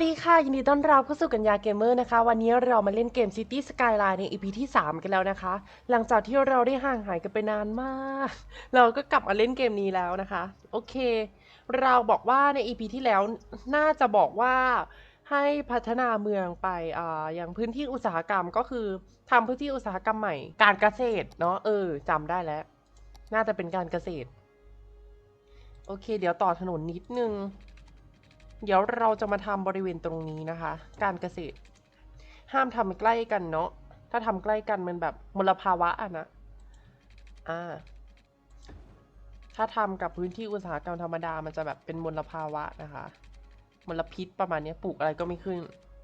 วัสดีค่ะ ยินดีต้อนรับเข้าสู่กัญญาเกมเมอร์นะคะ วันนี้เรามาเล่นเกม City Skyline ใน EP ที่ 3 กันแล้วนะคะ หลังจากที่เราได้ห่างหายกันไปนานมาก เราก็กลับมาเล่นเกมนี้แล้วนะคะ โอเค เราบอกว่าใน EP ที่แล้วน่าจะบอกว่าให้พัฒนาเมืองไปอ่าอย่างพื้นที่อุตสาหกรรมก็คือทำพื้นที่อุตสาหกรรมใหม่ การเกษตรเนาะเออจำได้แล้ว น่าจะเป็นการเกษตร โอเค เดี๋ยวต่อถนนนิดนึง เดี๋ยวเราจะมาทำบริเวณตรงนี้นะคะ การเกษตร ห้ามทำใกล้กันเนาะถ้าทำใกล้กันมันแบบมลภาวะอะนะอ่าถ้าทำกับพื้นที่อุตสาหกรรมธรรมดามันจะแบบเป็นมลภาวะนะคะมลพิษประมาณนี้ปลูกอะไรก็ไม่ขึ้น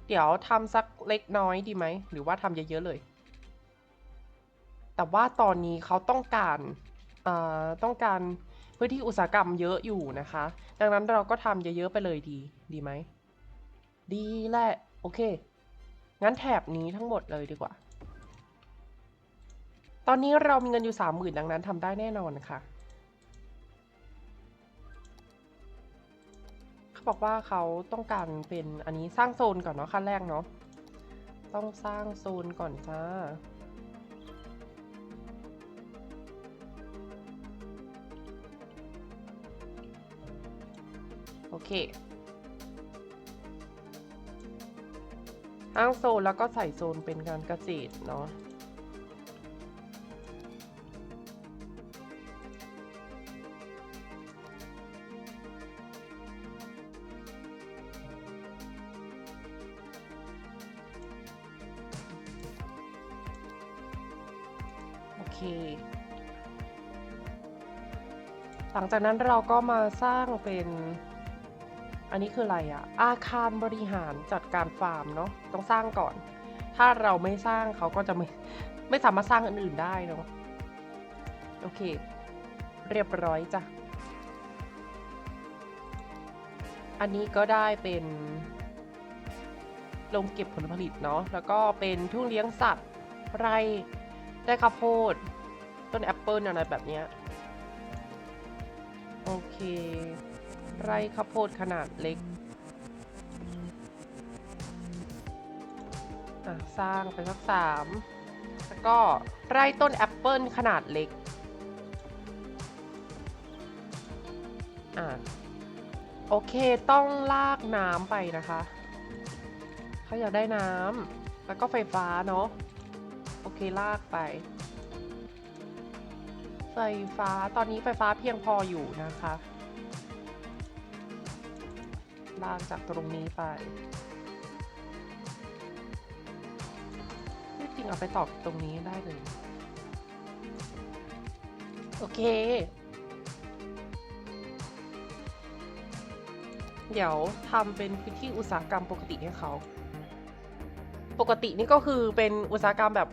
เดี๋ยวทำสักเล็กน้อยดีไหม หรือว่าทำเยอะๆเลย แต่ว่าตอนนี้เขาต้องการอ่าต้องการ พื้นที่อุตสาหกรรมเยอะอยู่นะคะ ดังนั้นเราก็ทำเยอะๆไปเลยดี ดีไหม ดีแหละ โอเค งั้นแถบนี้ทั้งหมดเลยดีกว่า ตอนนี้เรามีเงินอยู่สามหมื่นดังนั้นทำได้แน่นอนค่ะ เขาบอกว่าเขาต้องการเป็นอันนี้สร้างโซนก่อนเนาะขั้นแรกเนาะ ต้องสร้างโซนก่อนจ้า เคอ้างโซนแล้วก็ใส่โซนเป็นการเกษตรเนาะโอเคหลังจากนั้นเราก็มาสร้างเป็น อันนี้คืออะไรอะอาคารบริหารจัดการฟาร์มเนาะต้องสร้างก่อน ถ้าเราไม่สร้างเขาก็จะไม่ไม่สามารถสร้างอันอื่นได้เนาะโอเค เรียบร้อยจ้ะ อันนี้ก็ได้เป็นโรงเก็บผลผลิตเนาะแล้วก็เป็นทุ่งเลี้ยงสัตว์ไร่ได้ข้าวโพด ต้นแอปเปิลอะไรแบบเนี้ยโอเค ไร่ข้าวโพดขนาดเล็ก สร้างไปสักสามแล้วก็ไร่ต้นแอปเปิลขนาดเล็ก อะโอเค ต้องลากน้ำไปนะคะ เขาอยากได้น้ำ แล้วก็ไฟฟ้าเนาะ โอเค ลากไป ไฟฟ้า ตอนนี้ไฟฟ้าเพียงพออยู่นะคะ ลากจากตรงนี้ไปที่จริงเอาไปต่อตรงนี้ได้เลย โอเค เดี๋ยวทำเป็นพื้นที่อุตสาหกรรมปกติให้เขา ปกตินี่ก็คือเป็นอุตสาหกรรมแบบ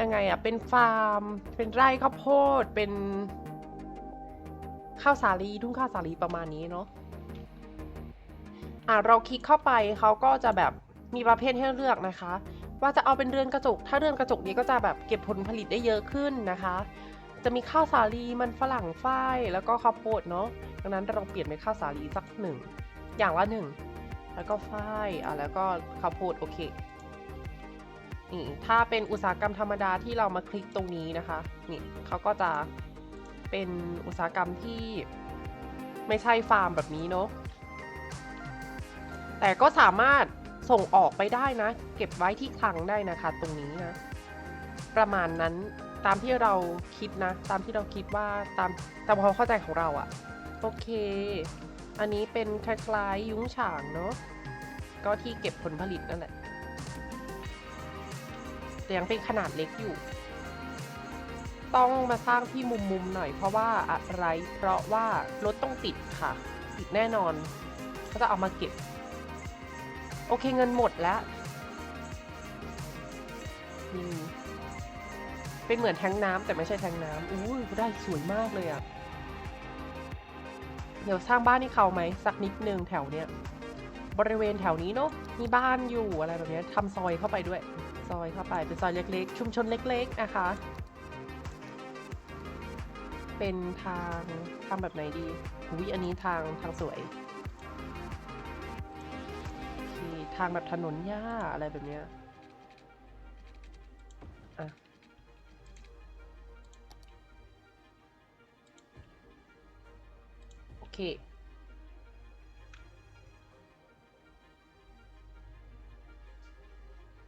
ยังไงอะเป็นฟาร์ม เป็นไร่ข้าวโพด เป็นข้าวสาลีทุ่งข้าวสาลีประมาณนี้เนาะ อะเราคลิกเข้าไปเขาก็จะแบบมีประเภทให้เลือกนะคะ ว่าจะเอาเป็นเรือนกระจก ถ้าเรือนกระจกนี้ก็จะแบบเก็บผลผลิตได้เยอะขึ้นนะคะ จะมีข้าวสาลีมันฝรั่งฝ้ายแล้วก็ข้าวโพดเนาะดังนั้นเราเปลี่ยนเป็นข้าวสาลีสักหนึ่งอย่างละหนึ่งแล้วก็ฝ้ายอะแล้วก็ข้าวโพดโอเคนี่ถ้าเป็นอุตสาหกรรมธรรมดาที่เรามาคลิกตรงนี้นะคะนี่เขาก็จะเป็นอุตสาหกรรมที่ไม่ใช่ฟาร์มแบบนี้เนาะ แต่ก็สามารถส่งออกไปได้นะ เก็บไว้ที่คลังได้นะคะตรงนี้นะ ประมาณนั้นตามที่เราคิดนะ ตามที่เราคิดว่าตามตามความเข้าใจของเราอะโอเค อันนี้เป็นคล้ายๆยุ้งฉางเนาะก็ที่เก็บผลผลิตนั่นแหละแต่ยังเป็นขนาดเล็กอยู่ ต้องมาสร้างที่มุมๆหน่อยเพราะว่าอะไรเพราะว่ารถต้องติดค่ะ ติดแน่นอนเขาจะเอามาเก็บ โอเคเงินหมดแล้วเป็นเหมือนแทงน้ำแต่ไม่ใช่แทงน้ำอู้ยได้สวยมากเลยอะเดี๋ยวสร้างบ้านให้เขาไหมสักนิดนึงแถวเนี้ยบริเวณแถวนี้เนาะมีบ้านอยู่อะไรแบบนี้ทำซอยเข้าไปด้วย ซอยเข้าไปเป็นซอยเล็ก ๆ ชุมชนเล็ก ๆ นะคะ เป็นทางทำแบบไหนดีอุ้ยอันนี้ทางทางสวย ทางแบบถนนหญ้าอะไรแบบเนี้ยโอเค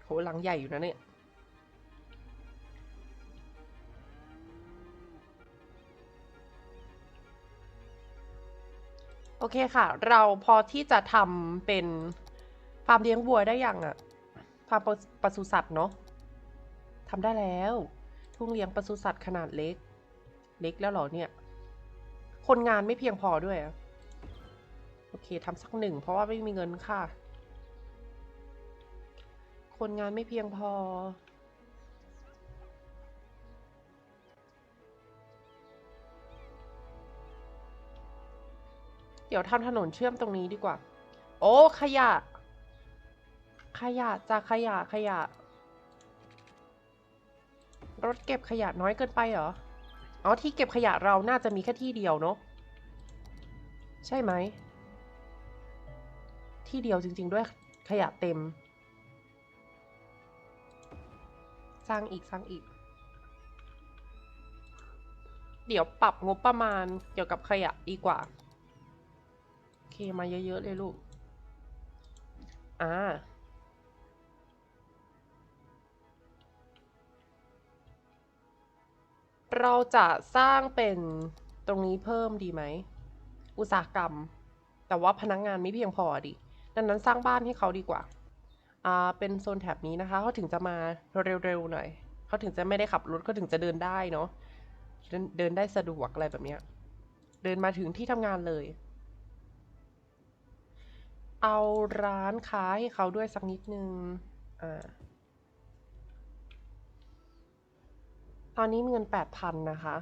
โหหลังใหญ่อยู่นะเนี่ยโอเคค่ะ เราพอที่จะทำเป็น ฟาร์มเลี้ยงวัวได้ยังอะฟาร์มปศุสัตว์เนาะทำได้แล้ว ทุ่งเลี้ยงปศุสัตว์ขนาดเล็ก เล็กแล้วหรอเนี่ย คนงานไม่เพียงพอด้วยโอเคทำสักหนึ่งเพราะว่าไม่มีเงินค่ะ คนงานไม่เพียงพอเดี๋ยวทำถนนเชื่อมตรงนี้ดีกว่า โอ้ ขยะ ขยะจากขยะขยะ รถเก็บขยะน้อยเกินไปเหรอ อ๋อที่เก็บขยะเราน่าจะมีแค่ที่เดียวเนาะใช่ไหม ที่เดียวจริง ๆ ด้วยขยะเต็ม สร้างอีกสร้างอีก เดี๋ยวปรับงบประมาณเกี่ยวกับขยะดีกว่า โอเคมาเยอะ ๆ เลยลูก อ่า เราจะสร้างเป็นตรงนี้เพิ่มดีไหม อุตสาหกรรม แต่ว่าพนักงงานไม่เพียงพอดิดังนั้นสร้างบ้านให้เขาดีกว่า อ่า เป็นโซนแถบนี้นะคะ เขาถึงจะมาเร็วๆหน่อย เขาถึงจะไม่ได้ขับรถเขาถึงจะเดินได้เนาะ เดินเดินได้สะดวกอะไรแบบเนี้ย เดินมาถึงที่ทำงานเลย เอาร้านค้าให้เขาด้วยสักนิดนึง อ่า ตอนนี้มีเงินแปดพันนะคะ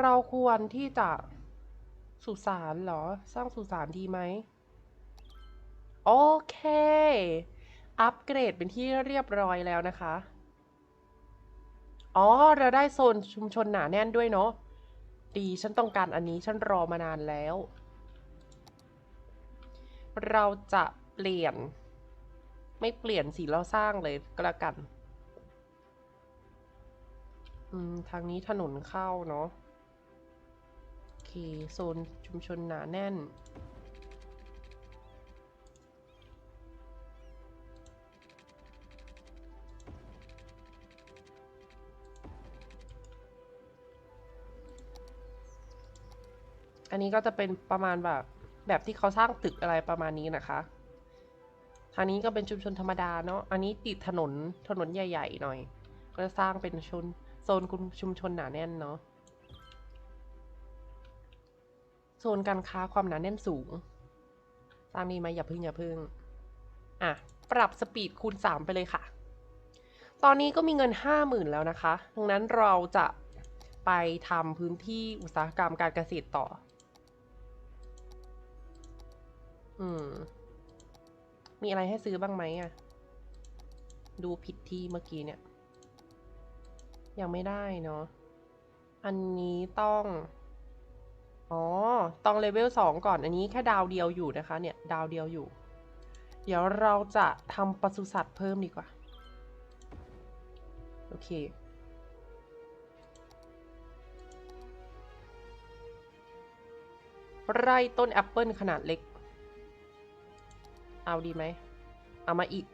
เราควรที่จะสุสานเหรอ สร้างสุสานดีไหม โอเค อัปเกรดเป็นที่เรียบร้อยแล้วนะคะ อ๋อ เราได้โซนชุมชนหนาแน่นด้วยเนาะ ดี ฉันต้องการอันนี้ฉันรอมานานแล้ว เราจะเปลี่ยน ไม่เปลี่ยนสิเราสร้างเลยก็แล้วกัน อืม ทางนี้ถนนเข้าเนาะ โอเค โซนชุมชนหนาแน่น อันนี้ก็จะเป็นประมาณแบบ แบบที่เขาสร้างตึกอะไรประมาณนี้นะคะ ทางนี้ก็เป็นชุมชนธรรมดาเนาะ อันนี้ติดถนน ถนนใหญ่ ๆ หน่อย ก็จะสร้างเป็นชน โซนชุมชนหนาแน่นเนาะโซนการค้าความหนาแน่นสูงสร้างนี้ไหมอย่าพึ่งอย่าพึ่ง อะ ปรับสปีดคูณ 3 ไปเลยค่ะ ตอนนี้ก็มีเงิน 50,000 แล้วนะคะ ดังนั้นเราจะไปทำพื้นที่อุตสาหกรรมการเกษตรต่อ อืม มีอะไรให้ซื้อบ้างไหมอะ ดูผิดที่เมื่อกี้เนี่ย ยังไม่ได้เนาะ อันนี้ต้อง อ๋อ ต้องเลเวลสองก่อน อันนี้แค่ดาวเดียวอยู่นะคะ เนี่ย ดาวเดียวอยู่ เดี๋ยวเราจะทำปศุสัตว์เพิ่มดีกว่า โอเคไร่ต้นแอปเปิลขนาดเล็ก เอาดีไหม เอามาอีก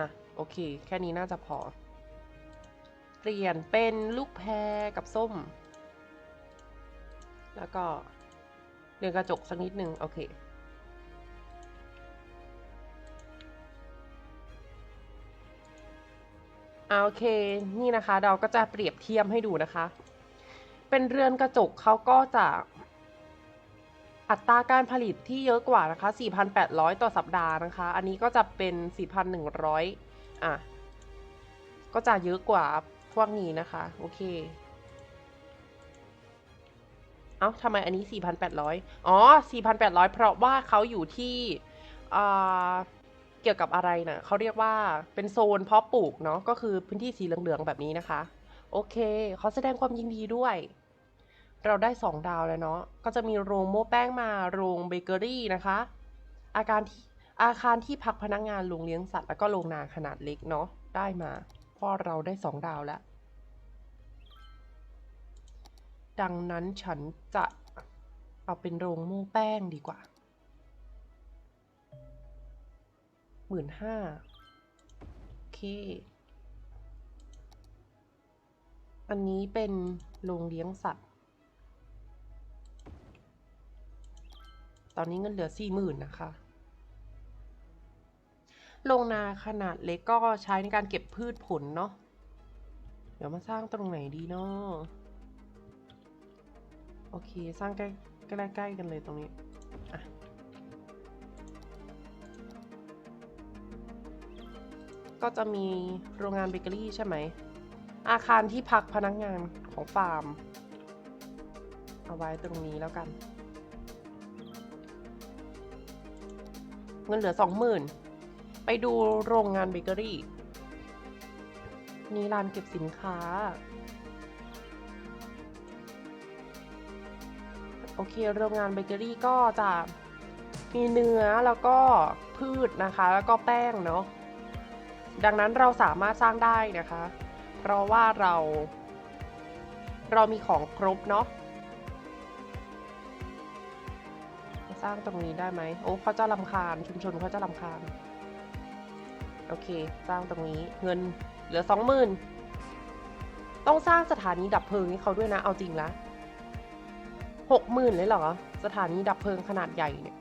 อะ โอเค แค่นี้น่าจะพอ เปลี่ยนเป็นลูกแพรกับส้ม แล้วก็เรือนกระจกสักนิดนึง โอเคอ่าโอเค นี่นะคะ เราก็จะเปรียบเทียบให้ดูนะคะ เป็นเรือนกระจกเขาก็จะ อัตราการผลิตที่เยอะกว่านะคะ 4,800 ต่อสัปดาห์นะคะ อันนี้ก็จะเป็น 4,100 อะ ก็จะเยอะกว่าพวกนี้นะคะ โอเค เอ้าทำไมอันนี้ 4,800 อ๋อ 4,800 เพราะว่าเขาอยู่ที่เกี่ยวกับอะไรนะเขาเรียกว่าเป็นโซนเพาะปลูกเนาะ ก็คือพื้นที่สีเหลืองๆแบบนี้นะคะ โอเค เขอแสดงความยินดีด้วย เราได้สองดาวแล้วเนาะ ก็จะมีโรงโม้แป้งมา โรงเบเกอรี่นะคะ อาการที่อาคารที่พักพนักงานโรงเลี้ยงสัตว์ แล้วก็โรงนาขนาดเล็กเนาะ ได้มาเพราะเราได้สองดาวแล้ว ดังนั้นฉันจะเอาเป็นโรงโม้แป้งดีกว่าหมื่นห้าโอเค อันนี้เป็นโรงเลี้ยงสัตว์ ตอนนี้เงินเหลือสี่หมื่นนะคะโรงนาขนาดเล็กก็ใช้ในการเก็บพืชผลเนาะ เดี๋ยวมาสร้างตรงไหนดีเนาะโอเค สร้างใกล้ใกล้ๆกันเลยตรงนี้อะก็จะมีโรงงานเบเกอรี่ใช่ไหม อาคารที่พักพนักงานของฟาร์ม เอาไว้ตรงนี้แล้วกัน เงินเหลือสองหมื่นไปดูโรงงานเบเกอรี่ นี่ร้านเก็บสินค้า โอเคโรงงานเบเกอรี่ก็จะมีเนื้อแล้วก็พืชนะคะ แล้วก็แป้งเนาะดังนั้นเราสามารถสร้างได้นะคะ เพราะว่าเรา เรามีของครบเนาะ สร้างตรงนี้ได้ไหมโอ้เขาจะลำคาญชุมชนเขาจะลำคาญโอเค สร้างตรงนี้เงินเหลือสองหมื่นต้องสร้างสถานีดับเพลิงให้เขาด้วยนะ เอาจริงละหกหมื่นเลยเหรอ สถานีดับเพลิงขนาดใหญ่เนี่ย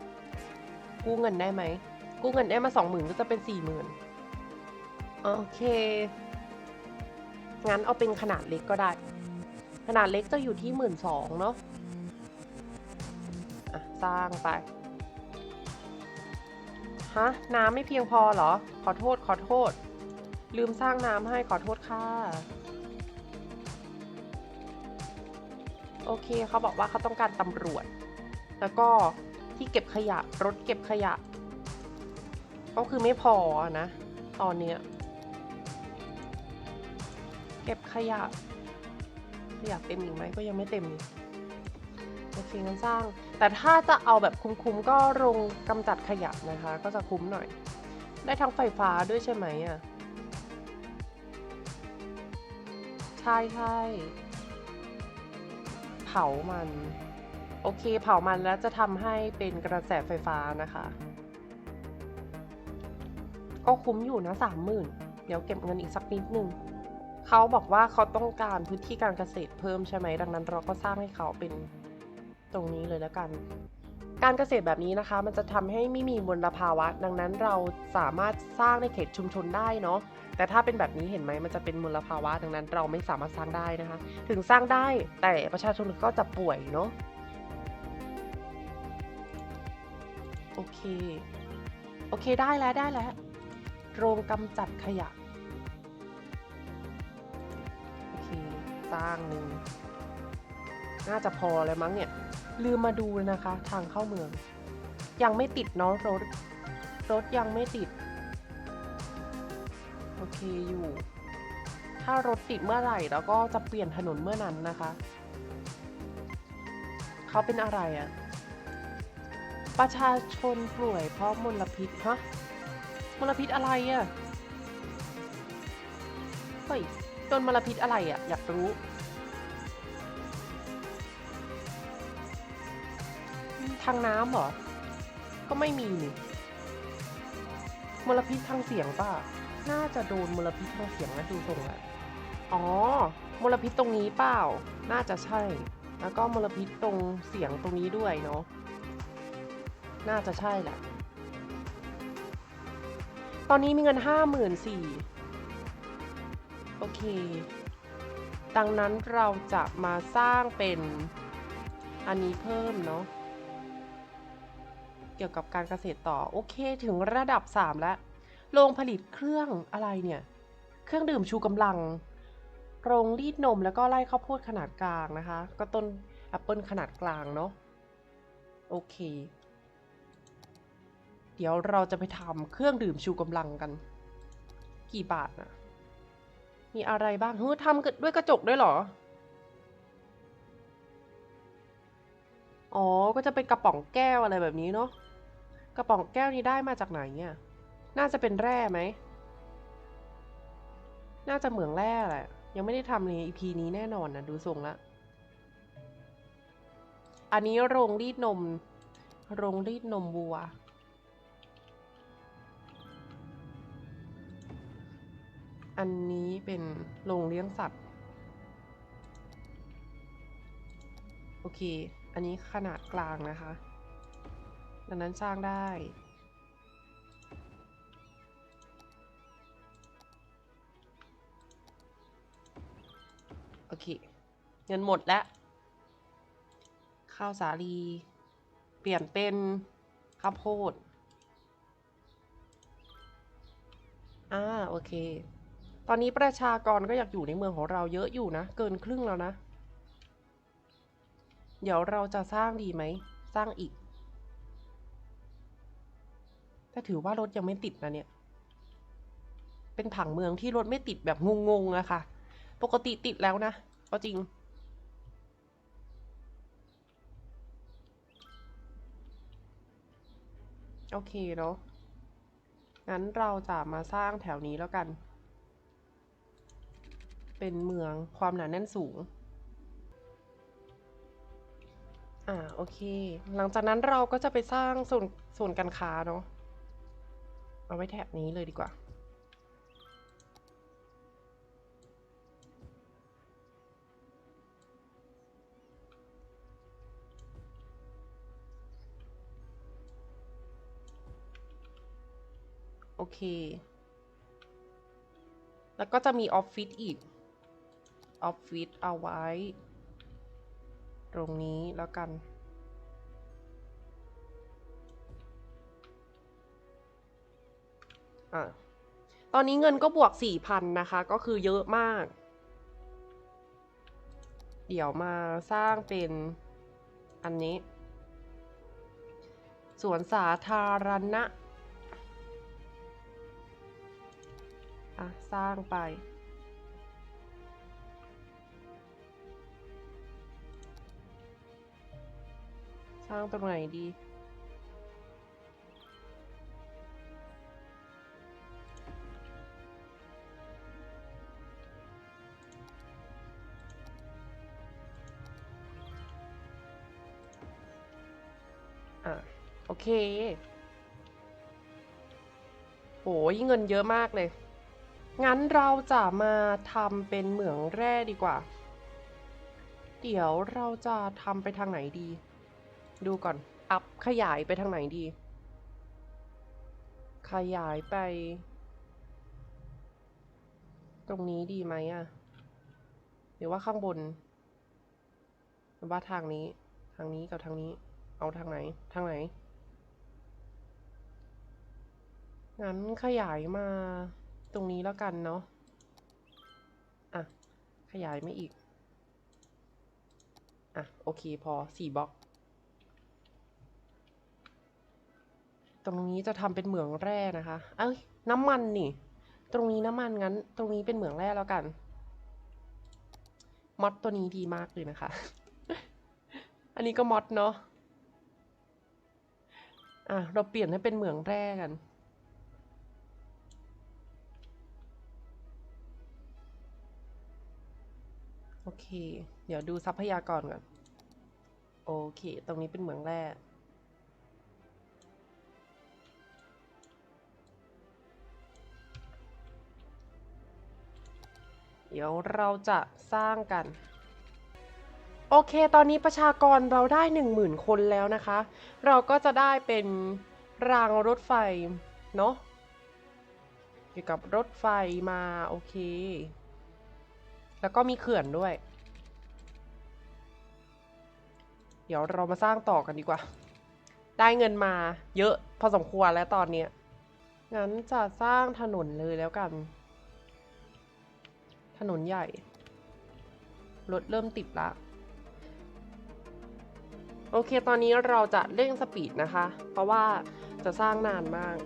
กู้เงินได้ไหม กู้เงินได้มาสองหมื่นก็จะเป็นสี่หมื่นโอเค งั้นเอาเป็นขนาดเล็กก็ได้ ขนาดเล็กจะอยู่ที่หมื่นสองเนาะอะ สร้างไป ฮะ น้ำไม่เพียงพอเหรอ ขอโทษ ขอโทษ ลืมสร้างน้ำให้ขอโทษค่ะ โอเคเขาบอกว่าเขาต้องการตำรวจ แล้วก็ที่เก็บขยะ รถเก็บขยะ ก็คือไม่พอนะ ตอนเนี้ยเก็บขยะ ขยะเต็มอีกไหมก็ยังไม่เต็มนี่ โอเคงั้นสร้าง แต่ถ้าจะเอาแบบคุ้มๆก็โรงกำจัดขยะนะคะ ก็จะคุ้มหน่อย ได้ทั้งไฟฟ้าด้วยใช่ไหมอะ ใช่ใช่เผามัน โอเคเผามันแล้วจะทำให้เป็นกระแสไฟฟ้านะคะ ก็คุ้มอยู่นะสามหมื่นเดี๋ยวเก็บเงินอีกสักนิดนึงเขาบอกว่าเขาต้องการพื้นที่การเกษตรเพิ่มใช่ไหมดังนั้นเราก็สร้างให้เขาเป็น ตรงนี้เลยแล้วกัน การเกษตรแบบนี้นะคะ มันจะทำให้ไม่มีมลภาวะ ดังนั้นเราสามารถสร้างในเขตชุมชนได้เนาะแต่ถ้าเป็นแบบนี้เห็นไหมมันจะเป็นมลภาวะ ดังนั้นเราไม่สามารถสร้างได้นะคะ ถึงสร้างได้แต่ประชาชนก็จะป่วยเนาะโอเค โอเคได้แล้วได้แล้ว โรงกำจัดขยะ โอเค สร้างหนึ่ง น่าจะพอเลยมั้งเนี่ย ลืมมาดูนะคะ ทางเข้าเมือง ยังไม่ติดเนาะรถ รถยังไม่ติด โอเคอยู่ ถ้ารถติดเมื่อไหร่แล้วก็จะเปลี่ยนถนนเมื่อนั้นนะคะเขาเป็นอะไรอะประชาชนป่วยเพราะมลพิษฮะมลพิษอะไรอะเฮ้ยโดนมลพิษอะไรอะ อยากรู้างน้ำเหรอ ก็ไม่มีนี่มลพิษทางเสียงป่ะ น่าจะโดนมลพิษทางเสียงนะดูทรงอะอ๋อ มลพิษตรงนี้เปล่า น่าจะใช่ แล้วก็มลพิษตรงเสียงตรงนี้ด้วยเนาะ น่าจะใช่แหละ ตอนนี้มีเงินห้าหมื่นสี่โอเค ดังนั้นเราจะมาสร้างเป็นอันนี้เพิ่มเนาะ เกี่ยวกับการเกษตรต่อโอเคถึงระดับ 3 แล้วโรงผลิตเครื่องอะไรเนี่ย เครื่องดื่มชูกำลัง โรงรีดนมแล้วก็ไล่ข้าวโพดขนาดกลางนะคะ ก็ต้นแอปเปิลขนาดกลางเนาะโอเค เดี๋ยวเราจะไปทำเครื่องดื่มชูกำลังกัน กี่บาทนะมีอะไรบ้างเฮ้ยทำด้วยกระจกด้วยเหรอ อ๋อ ก็จะเป็นกระป๋องแก้วอะไรแบบนี้เนาะ กระป๋องแก้วนี้ได้มาจากไหนเนี่ย น่าจะเป็นแร่ไหม น่าจะเหมืองแร่แหละ ยังไม่ได้ทำใน EP นี้แน่นอนนะดูทรงละ อันนี้โรงรีดนม โรงรีดนมวัว อันนี้เป็นโรงเลี้ยงสัตว์ โอเค อันนี้ขนาดกลางนะคะ ดังนั้นสร้างได้ โอเค เงินหมดแล้ว ข้าวสาลี เปลี่ยนเป็นข้าวโพดอ่าโอเค ตอนนี้ประชากรก็อยากอยู่ในเมืองของเราเยอะอยู่นะ เกินครึ่งแล้วนะ เดี๋ยวเราจะสร้างดีไหม สร้างอีก แต่ถือว่ารถยังไม่ติดนะเนี่ย เป็นผังเมืองที่รถไม่ติดแบบงงๆอะค่ะ ปกติติดแล้วนะก็จริง โอเคเนาะ งั้นเราจะมาสร้างแถวนี้แล้วกัน เป็นเมืองความหนาแน่นสูง อ่าโอเค หลังจากนั้นเราก็จะไปสร้างส่วนส่วนการค้าเนาะ เอาไว้แถบนี้เลยดีกว่า โอเค แล้วก็จะมีออฟฟิศอีก ออฟฟิศเอาไว้ ตรงนี้แล้วกัน อะตอนนี้เงินก็บวกสี่พันนะคะ ก็คือเยอะมาก เดี๋ยวมาสร้างเป็นอันนี้ สวนสาธารณะอะ สร้างไป สร้างตรงไหนดี เคโหยเงินเยอะมากเลย งั้นเราจะมาทำเป็นเหมืองแร่ดีกว่า เดี๋ยวเราจะทำไปทางไหนดี ดูก่อน อัพขยายไปทางไหนดี ขยายไป ตรงนี้ดีไหมอะหรือว่าข้างบนหรือว่าทางนี้ ทางนี้กับทางนี้ เอาทางไหน ทางไหน งั้นขยายมาตรงนี้แล้วกันเนาะ อะ ขยายไม่อีก อะ โอเคพอสี่บล็อก ตรงนี้จะทำเป็นเหมืองแร่นะคะ เอ้ย น้ำมันนี่ ตรงนี้น้ำมันงั้น ตรงนี้เป็นเหมืองแร่แล้วกัน มอดตัวนี้ดีมากเลยนะคะ อันนี้ก็มอดเนาะ อะ เราเปลี่ยนให้เป็นเหมืองแร่กัน เค เดี๋ยวดูทรัพยากรก่อน โอเค ตรงนี้เป็นเหมืองแร่เดี๋ยวเราจะสร้างกัน โอเค ตอนนี้ประชากรเราได้หนึ่งหมื่นคนแล้วนะคะ เราก็จะได้เป็นรางรถไฟ เนาะเกี่ยวกับรถไฟมา โอเค แล้วก็มีเขื่อนด้วย เดี๋ยวเรามาสร้างต่อกันดีกว่า ได้เงินมาเยอะพอสมควรแล้วตอนเนี้ยงั้นจะสร้างถนนเลยแล้วกัน ถนนใหญ่ รถเริ่มติดละ โอเค ตอนนี้เราจะเร่งสปีดนะคะ เพราะว่าจะสร้างนานมาก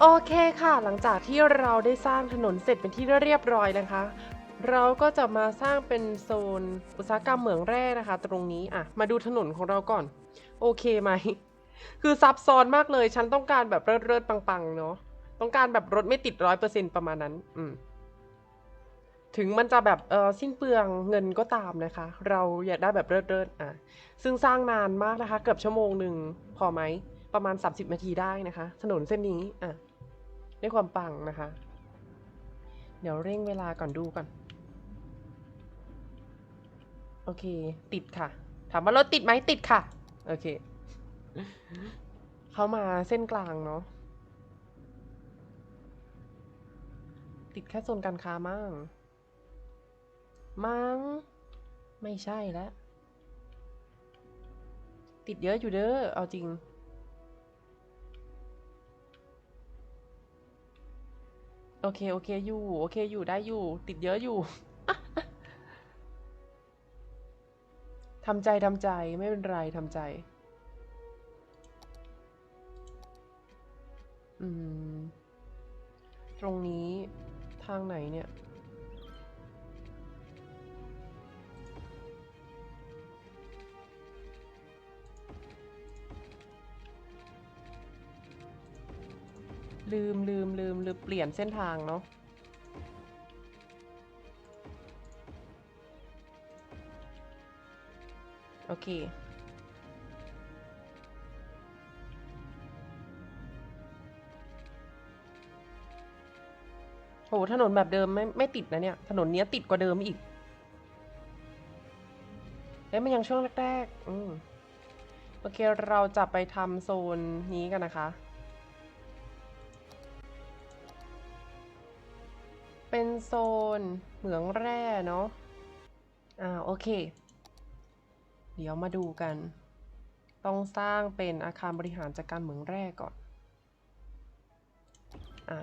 โอเคค่ะ หลังจากที่เราได้สร้างถนนเสร็จเป็นที่เรียบร้อยนะคะ เราก็จะมาสร้างเป็นโซนอุตสาหกรรมเหมืองแร่นะคะ ตรงนี้อะมาดูถนนของเราก่อน โอเคไหม คือซับซ้อนมากเลย ฉันต้องการแบบเลิศๆปังๆ เนาะต้องการแบบรถไม่ติดร้อยเปอร์เซ็นประมาณนั้น อืมถึงมันจะแบบเออสิ้นเปลืองเงินก็ตามนะคะ เราอยากได้แบบเลิศๆอะซึ่งสร้างนานมากนะคะ เกือบชั่วโมงหนึ่งพอไหม ประมาณ 30 นาทีได้นะคะ ถนนเส้นนี้อะด้ความปังนะคะ เดี๋ยวเร่งเวลาก่อนดูก่อน โอเค ติดค่ะ ถามว่ารถติดไหมติดค่ะ โอเค เข้ามาเส้นกลางเนาะติดแค่โซนการค้ามั่ง มั้ง ไม่ใช่แล้ว ติดเยอะอยู่เด้อ เอาจริง โอเค โอเคอยู่ โอเคอยู่ได้อยู่ ติดเยอะอยู่ทำใจทำใจไม่เป็นไรทำใจ อืม ตรงนี้ทางไหนเนี่ย ลืมลืมลืมลืมเปลี่ยนเส้นทางเนาะโอเค โห ถนนแบบเดิมไม่ไม่ติดนะเนี่ย ถนนเนี้ยติดกว่าเดิมอีกเอ้ยมันยังช่วงแรกๆ อืม โอเค เราจะไปทำโซนนี้กันนะคะ เป็นโซนเหมืองแร่เนาะอ่าโอเค เดี๋ยวมาดูกัน ต้องสร้างเป็นอาคารบริหารจัดการเหมืองแร่ก่อนอ่า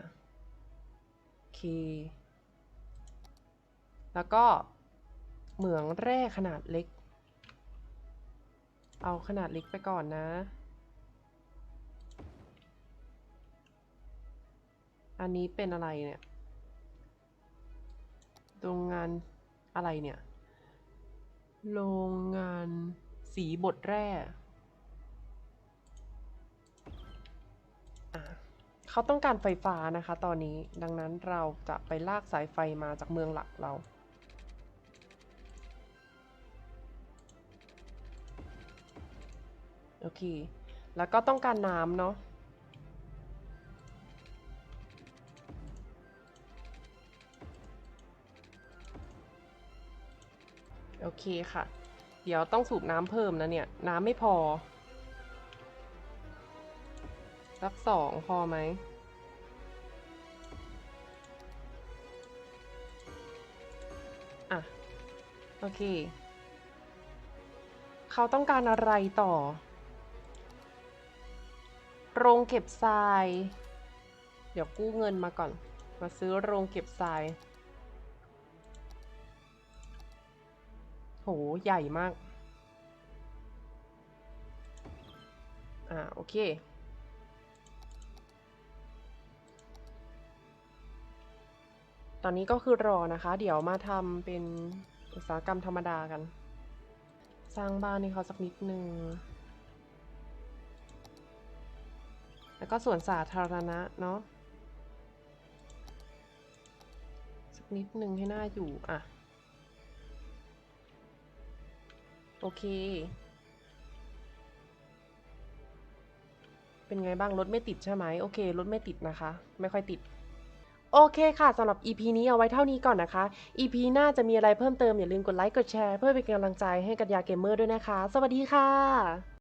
โอเค แล้วก็เหมืองแร่ขนาดเล็ก เอาขนาดเล็กไปก่อนนะอันนี้เป็นอะไรเนี่ย โรงงานอะไรเนี่ย โรงงานสีบดแร่ เขาต้องการไฟฟ้านะคะตอนนี้ ดังนั้นเราจะไปลากสายไฟมาจากเมืองหลักเราโอเค แล้วก็ต้องการน้ำเนาะ เคค่ะ เดี๋ยวต้องสูบน้ำเพิ่มนะเนี่ย น้ำไม่พอ สักสองพอไหม อะ โอเค เขาต้องการอะไรต่อ โรงเก็บทราย เดี๋ยวกู้เงินมาก่อน มาซื้อโรงเก็บทราย โห ใหญ่มาก อ่า โอเค ตอนนี้ก็คือรอนะคะ เดี๋ยวมาทำเป็นอุตสาหกรรมธรรมดากัน สร้างบ้านให้เขาสักนิดนึง แล้วก็ส่วนสาธารณะเนาะ สักนิดนึงให้หน่าอยู่ อะ โอเค เป็นไงบ้าง รถไม่ติดใช่ไหม โอเค รถไม่ติดนะคะ ไม่ค่อยติดโอเคค่ะสำหรับ EP นี้เอาไว้เท่านี้ก่อนนะคะ EP หน้าจะมีอะไรเพิ่มเติมอย่าลืมกดไลค์กดแชร์เพื่อเป็นกำลังใจให้กับยาเกมเมอร์ด้วยนะคะ สวัสดีค่ะ